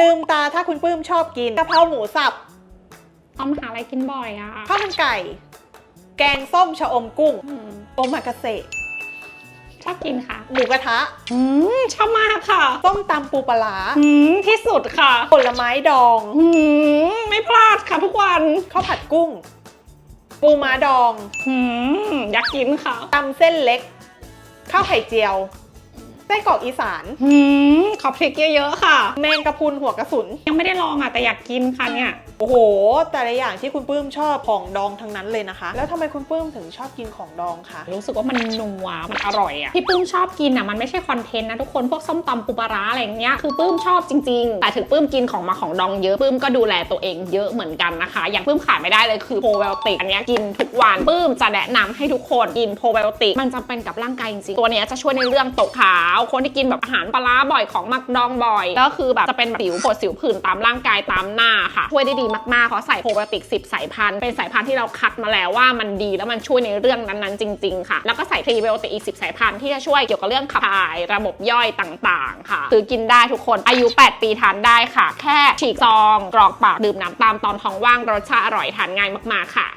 ลืมตาถ้าคุณปื้มชอบกินกะเพราหมูสับออมหาอะไรกินบ่อยอะข้าวมันไก่ แกงส้มชะอมกุ้งอืมโอมากาเสะชอบกินค่ะ หมูกระทะอืมชอบมากค่ะส้มตำปูปลาร้าอืมที่สุดค่ะผลไม้ดอง อืมไม่พลาดค่ะทุกวันข้าวผัดกุ้ง ปูม้าดองอืมอยากกินค่ะตำเส้นเล็ก ข้าวไข่เจียว ไส้กรอกอีสานอืมขอพริกเยอะๆค่ะ แมงกะพรุนหัวกระสุน ยังไม่ได้ลองอะแต่อยากกินค่ะเนี่ย โอ้โห แต่ละอย่างที่คุณปื้มชอบของดองทั้งนั้นเลยนะคะ แล้วทำไมคุณปื้มถึงชอบกินของดองคะ รู้สึกว่ามันนัวมันอร่อยอะที่ปื้มชอบกินอะมันไม่ใช่คอนเทนต์นะทุกคนพวกส้มตำปูปลาร้าอะไรอย่างเงี้ยคือปื้มชอบจริง ๆ แต่ถึงปื้มกินของมาของดองเยอะปื้มก็ดูแลตัวเองเยอะเหมือนกันนะคะ อย่างปื้มขาดไม่ได้เลยคือโปรไบโอติกอันเนี้ยกินทุกวันปื้มจะแนะนำให้ทุกคนกินโปรไบโอติกมันจำเป็นกับร่างกายจริงๆตัวเนี้ยจะช่วยในเรื่องตกขาวาคนที่กินแบบอาหารปลาบ่อยของมักดองบ่อย ก็คือแบบจะเป็นสิวปวดสิวผื่นตามร่างกายตามหน้าค่ะช่วยได้ดีมากๆเพราะใส่โปรไบโอติก 10 สายพันธุ์เป็นสายพันธุ์ที่เราคัดมาแล้วว่ามันดีแล้วมันช่วยในเรื่องนั้นๆ จริง ๆ ค่ะ แล้วก็ใส่พรีไบโอติกอีก 10 สายพันธุ์ที่จะช่วยเกี่ยวกับเรื่องขับถ่ายระบบย่อยต่างๆ ค่ะซื้อกินได้ทุกคนอายุ 8 ปีทานได้ค่ะ แค่ฉีกซองกรอกปากดื่มน้ำตามตอนท้องว่างรสชาติอร่อยทานง่ายมากๆค่ะ